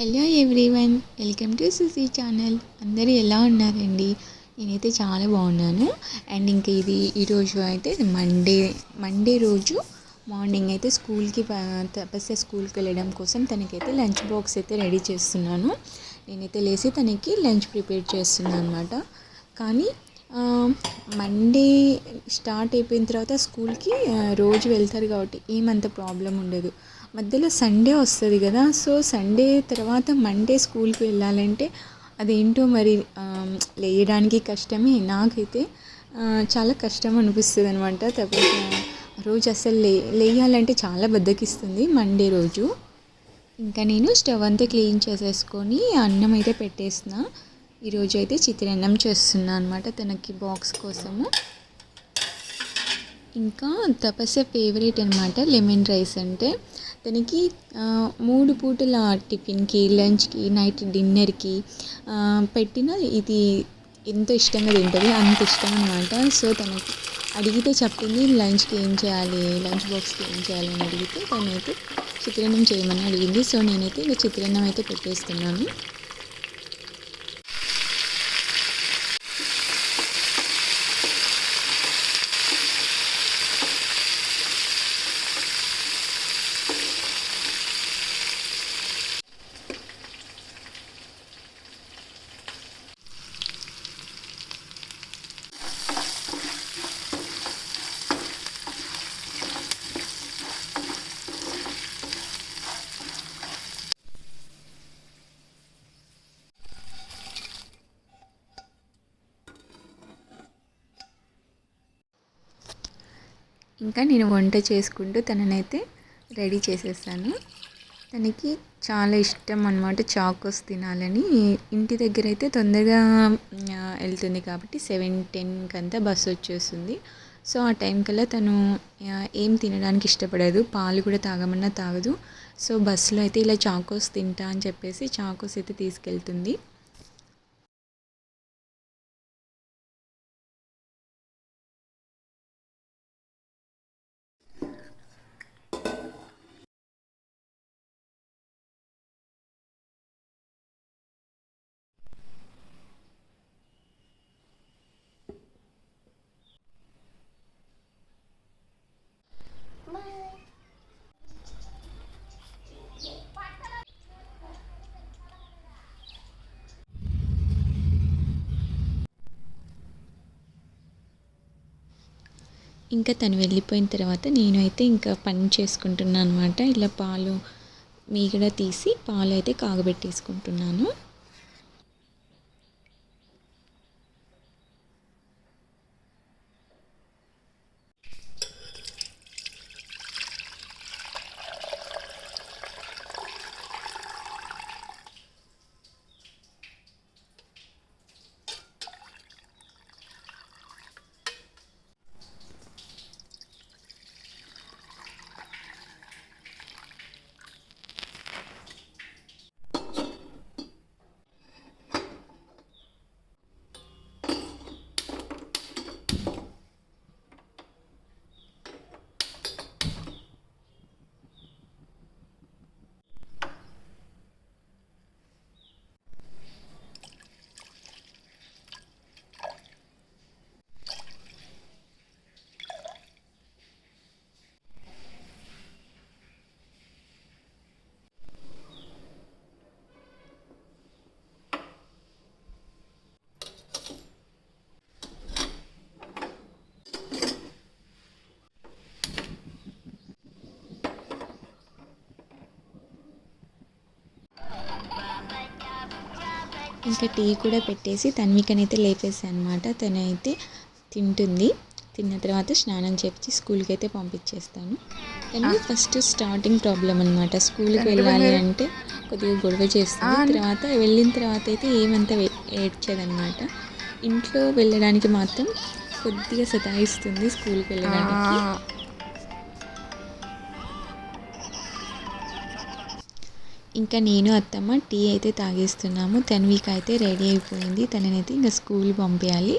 Hello everyone welcome to Susie channel అందరూ ఎలా ఉన్నారండి? నేనైతే చాలా బాగున్నాను. అండ్ ఇంకా ఇది ఈరోజు అయితే మండే మండే రోజు మార్నింగ్ అయితే స్కూల్కి తపస్య స్కూల్కి వెళ్ళడం కోసం తనకైతే లంచ్ బాక్స్ అయితే రెడీ చేస్తున్నాను. నేనైతే లేచి తనకి లంచ్ ప్రిపేర్ చేస్తున్నాను అనమాట కానీ మండే స్టార్ట్ అయిపోయిన తర్వాత స్కూల్కి రోజు వెళ్తారు కాబట్టి ఏమంత ప్రాబ్లం ఉండదు. మధ్యలో సండే వస్తుంది కదా సో సండే తర్వాత మండే స్కూల్కి వెళ్ళాలంటే అదేంటో మరి లేయడానికి కష్టమే. నాకైతే చాలా కష్టం అనిపిస్తుంది అనమాట తర్వాత రోజు అసలు లే లేయాలంటే చాలా బద్దకిస్తుంది మండే రోజు. ఇంకా నేను స్టవ్ అంతా క్లీన్ చేసేసుకొని అన్నం అయితే పెట్టేసిన ఈరోజు అయితే చిత్రాన్నం చేస్తున్నాను అనమాట తనకి బాక్స్ కోసము. ఇంకా తపస్య ఫేవరెట్ అనమాట లెమన్ రైస్ అంటే. తనకి మూడు పూటల టిఫిన్కి లంచ్కి నైట్ డిన్నర్కి పెట్టిన ఇది ఎంతో ఇష్టంగా తింటుంది అంత ఇష్టం అనమాట సో తనకి అడిగితే చెప్పింది లంచ్కి ఏం చేయాలి? లంచ్ బాక్స్కి ఏం చేయాలి? అని అడిగితే తనైతే చిత్రాన్నం చేయమని అడిగింది. సో నేనైతే ఇంకా చిత్రాన్నం అయితే పెట్టేస్తున్నాను. ఇంకా నేను వంట చేసుకుంటూ తననైతే రెడీ చేసేసాను. తనకి చాలా ఇష్టం అనమాట చాకోస్ తినాలని. ఇంటి దగ్గర అయితే తొందరగా వెళ్తుంది కాబట్టి సెవెన్ టెన్కి అంతా బస్సు వచ్చేస్తుంది. సో ఆ టైం కల్లా తను ఏం తినడానికి ఇష్టపడదు. పాలు కూడా తాగమన్నా తాగదు. సో బస్సులో అయితే ఇలా చాకోస్ తింటా అని చెప్పేసి చాకోస్ అయితే తీసుకెళ్తుంది. ఇంకా తను వెళ్ళిపోయిన తర్వాత నేనైతే ఇంకా పని చేసుకుంటున్నాను అనమాట ఇలా పాలు మీగడ తీసి పాలు అయితే కాగబెట్టేసుకుంటున్నాను. ఇంకా టీ కూడా పెట్టేసి తన్వికనైతే లేపేసాను అనమాట తనైతే తింటుంది. తిన్న తర్వాత స్నానం చేపించి స్కూల్కి అయితే పంపించేస్తాను కానీ ఫస్ట్ స్టార్టింగ్ ప్రాబ్లం అనమాట స్కూల్కి వెళ్ళాలి అంటే కొద్దిగా గొడవ చేస్తుంది. తర్వాత వెళ్ళిన తర్వాత అయితే ఏమంతా ఏడ్చేదనమాట ఇంట్లో వెళ్ళడానికి మాత్రం కొద్దిగా సతాయిస్తుంది స్కూల్కి వెళ్ళడానికి. ఇంకా నేను అత్తమ్మ టీ అయితే తాగేస్తున్నాము. తన్విక అయితే రెడీ అయిపోయింది. తననైతే ఇంకా స్కూల్ పంపించాలి.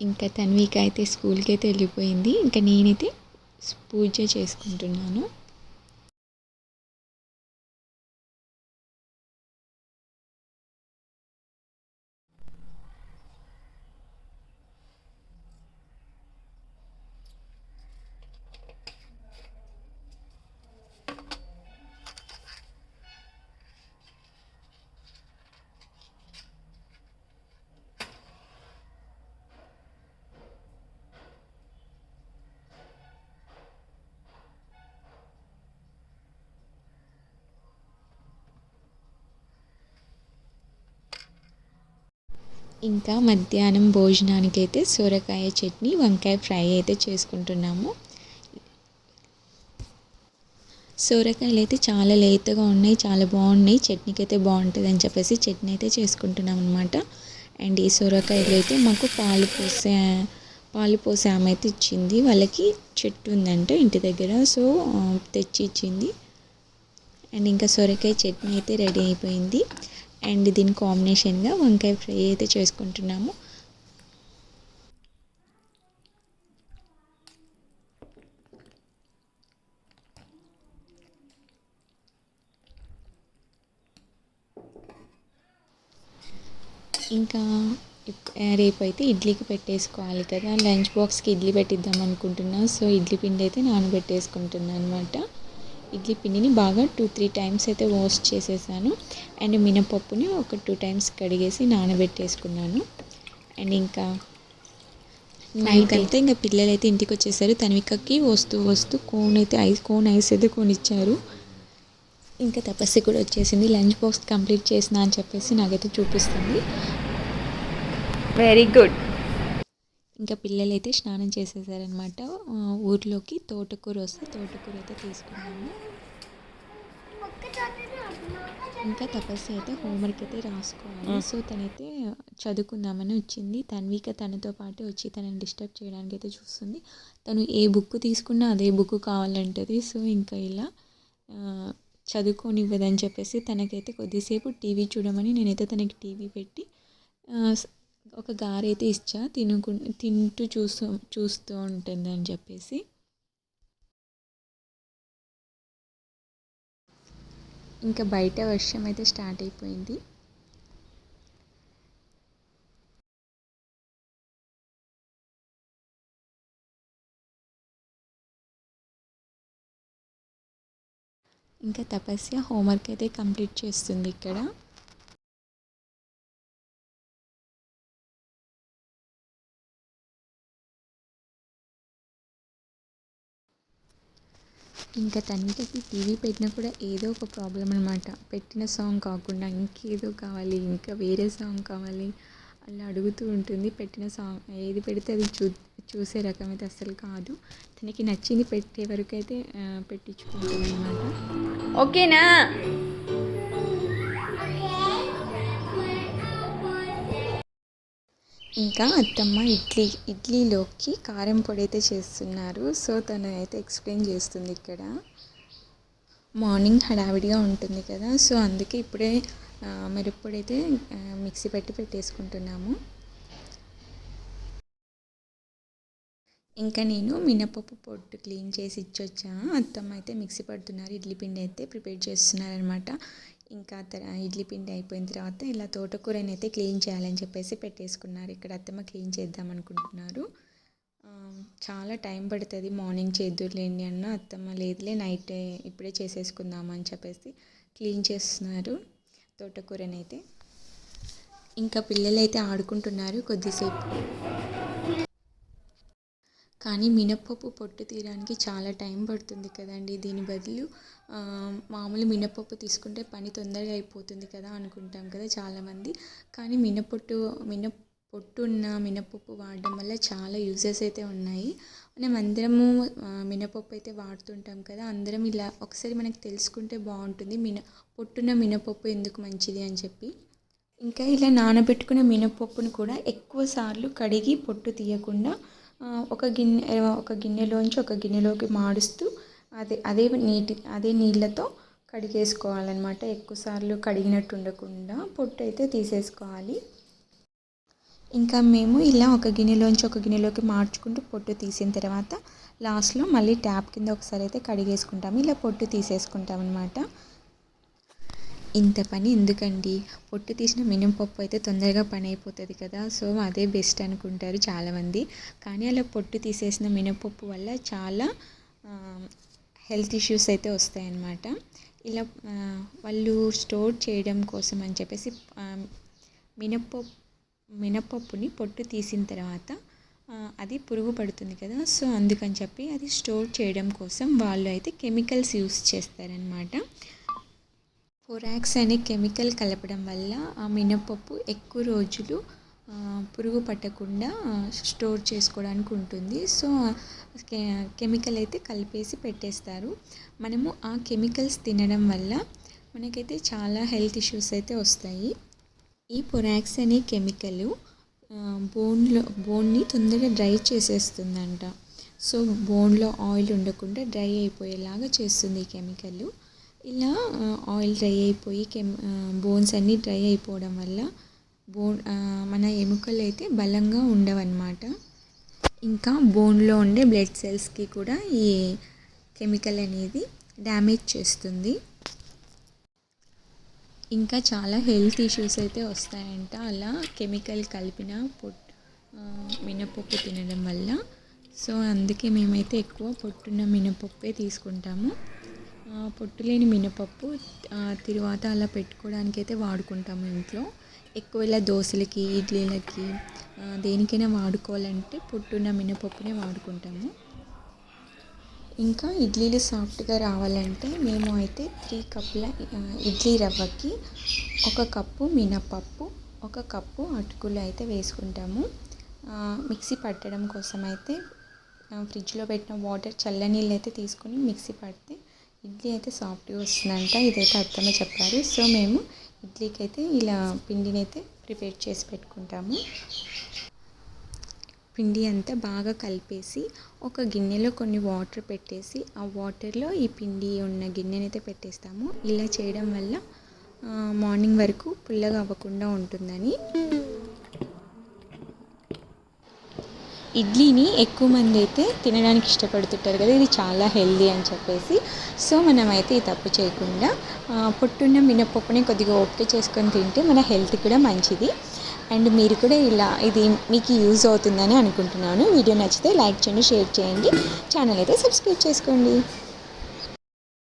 ఇంకా తన్విక అయితే స్కూల్కి అయితే వెళ్ళిపోయింది. ఇంకా నేనైతే పూజ చేసుకుంటున్నాను. ఇంకా మధ్యాహ్నం భోజనానికి అయితే సొరకాయ చట్నీ వంకాయ ఫ్రై అయితే చేసుకుంటున్నాము. సొరకాయలు అయితే చాలా లేతగా ఉన్నాయి చాలా బాగున్నాయి. చట్నీకి అయితే బాగుంటుంది అని చెప్పేసి చట్నీ అయితే చేసుకుంటున్నాం అనమాట అండ్ ఈ సొరకాయలు అయితే మాకు పాలు పోసే పాలు పోసే ఆమె అయితే ఇచ్చింది. వాళ్ళకి చెట్టు ఉందంట ఇంటి దగ్గర సో తెచ్చి ఇచ్చింది అండ్ ఇంకా సొరకాయ చట్నీ అయితే రెడీ అయిపోయింది. అండ్ దీని కాంబినేషన్గా వంకాయ ఫ్రై అయితే చేసుకుంటున్నాము. ఇంకా రేపు అయితే ఇడ్లీకి పెట్టేసుకోవాలి కదా. లంచ్ బాక్స్కి ఇడ్లీ పెట్టిద్దాం అనుకుంటున్నా. సో ఇడ్లీ పిండి అయితే నానబెట్టేసుకుంటున్నాను అనమాట ఇడ్లీ పిండిని బాగా టూ త్రీ టైమ్స్ అయితే వాష్ చేసేసాను. అండ్ మినపప్పుని ఒక టూ టైమ్స్ కడిగేసి నానబెట్టేసుకున్నాను. అండ్ ఇంకా నైట్ అయితే ఇంకా పిల్లలు అయితే ఇంటికి వచ్చేసారు తనవికకి వస్తూ వస్తూ కోన్ అయితే ఐస్ కోన్ ఐస్ అయితే కొనిచ్చారు. ఇంకా తపస్సు కూడా వచ్చేసింది. లంచ్ బాక్స్ కంప్లీట్ చేసిన అని చెప్పేసి నాకైతే చూపిస్తుంది. వెరీ గుడ్ ఇంకా పిల్లలు అయితే స్నానం చేసేసారనమాట ఊర్లోకి తోటకూర వస్తే తోటకూర అయితే తీసుకున్నాము. ఇంకా తపస్సు అయితే హోంవర్క్ అయితే రాసుకోవాలి. సో తనైతే చదువుకుందామని వచ్చింది. తన్విక తనతో పాటు వచ్చి తనని డిస్టర్బ్ చేయడానికి అయితే చూస్తుంది. తను ఏ బుక్ తీసుకున్నా అదే బుక్ కావాలంటుంది. సో ఇంకా ఇలా చదువుకోనివ్వదని చెప్పేసి తనకైతే కొద్దిసేపు టీవీ చూడమని నేనైతే తనకి టీవీ పెట్టి ఒక గారైతే ఇచ్చా. తినుకు తింటూ చూస్తూ చూస్తూ ఉంటుంది అని చెప్పేసి. ఇంకా బయట వర్షం అయితే స్టార్ట్ అయిపోయింది. ఇంకా తపస్య హోంవర్క్ అయితే కంప్లీట్ చేస్తుంది ఇక్కడ. ఇంకా తనకి టీవీ పెట్టినా కూడా ఏదో ఒక ప్రాబ్లం అనమాట పెట్టిన సాంగ్ కాకుండా ఇంకేదో కావాలి ఇంకా వేరే సాంగ్ కావాలి అలా అడుగుతూ ఉంటుంది. పెట్టిన సాంగ్ ఏది పెడితే అది చూ చూసే రకం అయితే అస్సలు కాదు. తనకి నచ్చింది పెట్టే వరకు అయితే పెట్టించుకుంటుంది అనమాట ఓకేనా? ఇంకా అత్తమ్మ ఇడ్లీ ఇడ్లీలోకి కారం పొడి అయితే చేస్తున్నారు. సో తను అయితే ఎక్స్ప్లెయిన్ చేస్తుంది ఇక్కడ. మార్నింగ్ హడావిడిగా ఉంటుంది కదా. సో అందుకే ఇప్పుడే మిరప్పొడి అయితే మిక్సీ పెట్టి పెట్టేసుకుంటున్నాము. ఇంకా నేను మినపప్పు పొట్టు క్లీన్ చేసి ఇచ్చొచ్చా. అత్తమ్మ అయితే మిక్సీ పడుతున్నారు ఇడ్లీ పిండి అయితే ప్రిపేర్ చేస్తున్నారనమాట ఇంకా ఇడ్లీ పిండి అయిపోయిన తర్వాత ఇలా తోటకూరని అయితే క్లీన్ చేయాలని చెప్పేసి పెట్టేసుకున్నారు. ఇక్కడ అత్తమ్మ క్లీన్ చేద్దాం అనుకుంటున్నారు. చాలా టైం పడుతుంది. మార్నింగ్ చేద్దురులేండి అన్న. అత్తమ్మ లేదులే నైట్ ఇప్పుడే చేసేసుకుందాం అని చెప్పేసి క్లీన్ చేస్తున్నారు తోటకూరని అయితే ఇంకా పిల్లలు అయితే ఆడుకుంటున్నారు కొద్దిసేపు. కానీ మినప్పప్పు పొట్టు తీయడానికి చాలా టైం పడుతుంది కదండి. దీని బదులు మామూలు మినప్పప్పు తీసుకుంటే పని తొందరగా అయిపోతుంది కదా అనుకుంటాం కదా చాలామంది. కానీ మినపొట్టు మిన పొట్టు ఉన్న మినపప్పు వాడడం వల్ల చాలా యూజెస్ అయితే ఉన్నాయి. మనం అందరము మినపప్పు అయితే వాడుతుంటాం కదా అందరం ఇలా ఒకసారి మనకు తెలుసుకుంటే బాగుంటుంది. మిన పొట్టున్న మినపప్పు ఎందుకు మంచిది అని చెప్పి. ఇంకా ఇలా నానబెట్టుకున్న మినపప్పును కూడా ఎక్కువ సార్లు కడిగి పొట్టు తీయకుండా ఒక గిన్నె ఒక గిన్నెలోంచి ఒక గిన్నెలోకి మాడుస్తూ అదే అదే నీటి అదే నీళ్ళతో కడిగేసుకోవాలన్నమాట. ఎక్కువసార్లు కడిగినట్టు ఉండకుండా పొట్టు అయితే తీసేసుకోవాలి. ఇంకా మేము ఇలా ఒక గిన్నెలోంచి ఒక గిన్నెలోకి మార్చుకుంటూ పొట్టు తీసిన తర్వాత లాస్ట్లో మళ్ళీ ట్యాప్ కింద ఒకసారి అయితే కడిగేసుకుంటాము. ఇలా పొట్టు తీసేసుకుంటాం అనమాట ఇంత పని ఎందుకండి? పొట్టు తీసిన మినపప్పు అయితే తొందరగా పని అయిపోతుంది కదా సో అదే బెస్ట్ అనుకుంటారు చాలామంది. కానీ అలా పొట్టు తీసేసిన మినపప్పు వల్ల చాలా హెల్త్ ఇష్యూస్ అయితే వస్తాయన్నమాట. ఇలా వాళ్ళు స్టోర్ చేయడం కోసం అని చెప్పేసి మినపప్పు మినపప్పుని పొట్టు తీసిన తర్వాత అది పురుగు పడుతుంది కదా సో అందుకని చెప్పి అది స్టోర్ చేయడం కోసం వాళ్ళు అయితే కెమికల్స్ యూస్ చేస్తారనమాట కొరాక్స్ అనే కెమికల్ కలపడం వల్ల ఆ మినపప్పు ఎక్కువ రోజులు పురుగు పట్టకుండా స్టోర్ చేసుకోవడానికి ఉంటుంది. సో కె- కెమికల్ అయితే కలిపేసి పెట్టేస్తారు. మనము ఆ కెమికల్స్ తినడం వల్ల మనకైతే చాలా హెల్త్ ఇష్యూస్ అయితే వస్తాయి. ఈ పొరాక్స్ అనే కెమికల్ బోన్లో బోన్ని తొందరగా డ్రై చేసేస్తుందంట. సో బోన్లో ఆయిల్ ఉండకుండా డ్రై అయిపోయేలాగా చేస్తుంది ఈ కెమికల్. ఇలా ఆయిల్ డ్రై అయిపోయి కెమ్ బోన్స్ అన్నీ డ్రై అయిపోవడం వల్ల బోన్ మన ఎముకలు అయితే బలంగా ఉండవన్నమాట. ఇంకా బోన్లో ఉండే బ్లడ్ సెల్స్కి కూడా ఈ కెమికల్ అనేది డ్యామేజ్ చేస్తుంది. ఇంకా చాలా హెల్త్ ఇష్యూస్ అయితే వస్తాయంట. అలా కెమికల్ కలిపిన పొట్ మినపప్పు తినడం వల్ల. సో అందుకే మేమైతే ఎక్కువ పొట్టున్న మినపప్పే తీసుకుంటాము. పొట్టు లేని మినపప్పు తరువాత తిరువాత అలా పెట్టుకోవడానికి అయితే వాడుకుంటాము ఇంట్లో. ఎక్కువ ఇలా దోశలకి ఇడ్లీలకి దేనికైనా వాడుకోవాలంటే పొట్టున్న మినపప్పునే వాడుకుంటాము. ఇంకా ఇడ్లీలు సాఫ్ట్గా రావాలంటే మేము అయితే త్రీ కప్పుల ఇడ్లీ రవ్వకి ఒక కప్పు మినపప్పు ఒక కప్పు అటుకులు అయితే వేసుకుంటాము. మిక్సీ పట్టడం కోసం అయితే ఫ్రిడ్జ్లో పెట్టిన వాటర్ చల్ల నీళ్ళు అయితే తీసుకొని మిక్సీ పడితే ఇడ్లీ అయితే సాఫ్ట్గా వస్తుందంట ఇదైతే అత్తమ్మ చెప్పారు. సో మేము ఇడ్లీకి అయితే ఇలా పిండిని అయితే ప్రిపేర్ చేసి పెట్టుకుంటాము. పిండి అంతా బాగా కలిపేసి ఒక గిన్నెలో కొన్ని వాటర్ పెట్టేసి ఆ వాటర్లో ఈ పిండి ఉన్న గిన్నెని అయితే పెట్టేస్తాము. ఇలా చేయడం వల్ల మార్నింగ్ వరకు పుల్లగా అవ్వకుండా ఉంటుందని. ఇడ్లీని ఎక్కువ మంది అయితే తినడానికి ఇష్టపడుతుంటారు కదా ఇది చాలా హెల్దీ అని చెప్పేసి. సో మనమైతే ఈ తప్పు చేయకుండా పొట్టున్న మినపప్పుని కొద్దిగా ఓపిక చేసుకొని తింటే మన హెల్త్ కూడా మంచిది. అండ్ మీరు కూడా ఇలా ఇది మీకు యూజ్ అవుతుందని అనుకుంటున్నాను. వీడియో నచ్చితే లైక్ చేయండి షేర్ చేయండి. ఛానల్ అయితే సబ్స్క్రైబ్ చేసుకోండి.